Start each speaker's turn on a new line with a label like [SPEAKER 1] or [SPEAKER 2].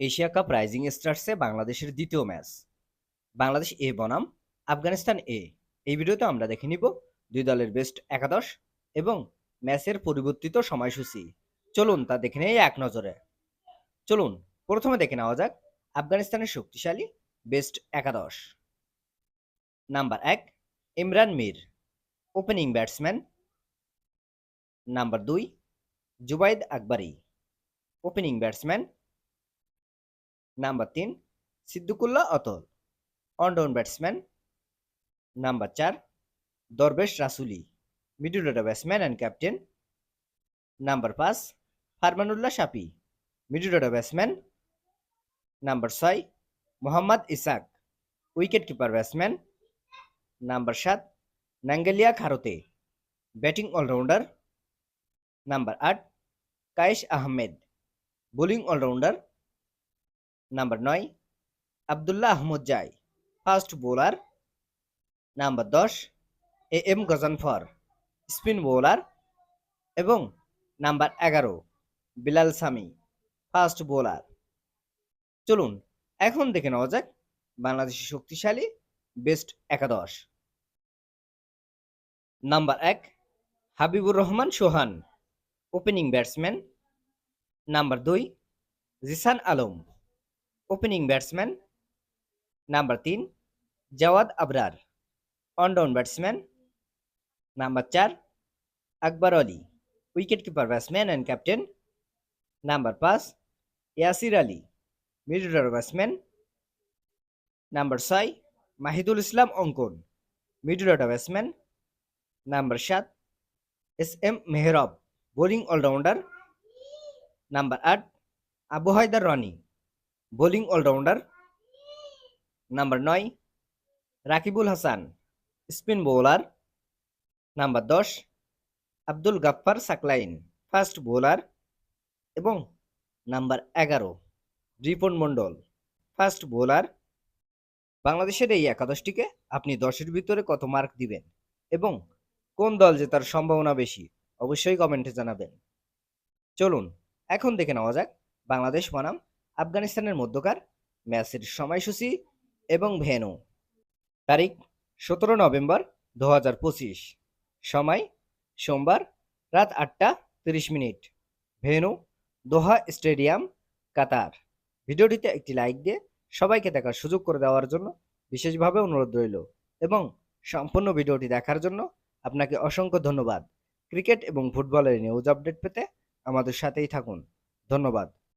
[SPEAKER 1] Asia cup rising স্টার্সে বাংলাদেশের দ্বিতীয় match. Bangladesh এ বনাম, আফগানিস্তান এ। এই ভিডিওতে আমরা দেখে নিব দুই দলের বেস্ট একাদশ এবং ম্যাচের পরিবর্তিত সময়সূচি। চলুন তা দেখে নেই এক নজরে। চলুন, প্রথমে দেখে নেওয়া যাক আফগানিস্তানের শক্তিশালী বেস্ট একাদশ। নাম্বার এক, Imran Mir, opening batsman. Number দুই, Zubaid Akbari, opening batsman. Number তিন Siddiqullah Atal one down batsman number চার Darwish Rasuli middle order batsman and captain number পাঁচ Farmanullah Shafi middle order batsman number ছয় Mohammad Ishaq wicket keeper batsman number সাত Nangeyalia Kharote batting allrounder number আট Qais Ahmad bowling allrounder number নয়, Abdullah Ahmadzai fast bowler. Number দশ, A M Ghazanfar, spin bowler. এবং number এগারো, Bilal Sami fast bowler. চলুন, এখন দেখে নেওয়া যাক বাংলাদেশের শক্তিশালী, বেস্ট একাদশ। নাম্বার এক, Habibur Rahman Sohan, opening batsman. Number দুই, Zishan Alam. Opening batsman number তিন Jawad Abrar one down batsman number চার Akbar Ali wicket keeper batsman and captain number পাঁচ Yasir Ali middle batsman number ছয় Mahidul Islam Ankon middle order batsman number সাত S M Mehrob bowling allrounder number আট Abu Haider Rony bowling allrounder number নয়, Rakibul Hasan, spin bowler number দশ, Abdul Gaffar Saqlain, fast bowler এবং number এগারো, রিপন মণ্ডল, fast bowler. বাংলাদেশের এই একাদশটিকে আপনি দশের ভিতরে কত মার্ক দিবেন এবং কোন দল জেতার সম্ভাবনা বেশি অবশ্যই কমেন্টে জানাবেন। চলুন, এখন দেখে নেওয়া যাক বাংলাদেশ বনাম আফগানিস্তানের মধ্যকার, ম্যাচের সময়সূচি এবং ভেনু তারিখ, সতেরো নভেম্বর দু হাজার পঁচিশ। সময়, সোমবার রাত আটটা তিরিশ minute. Venue Doha stadium, Qatar. ভিডিওটিতে একটি লাইক দিয়ে সবাইকে দেখার সুযোগ করে দেওয়ার জন্য বিশেষভাবে অনুরোধ রইল এবং সম্পূর্ণ ভিডিওটি দেখার জন্য আপনাকে অসংখ্য ধন্যবাদ। ক্রিকেট এবং ফুটবলের নিউজ আপডেট পেতে আমাদের সাথেই থাকুন। ধন্যবাদ।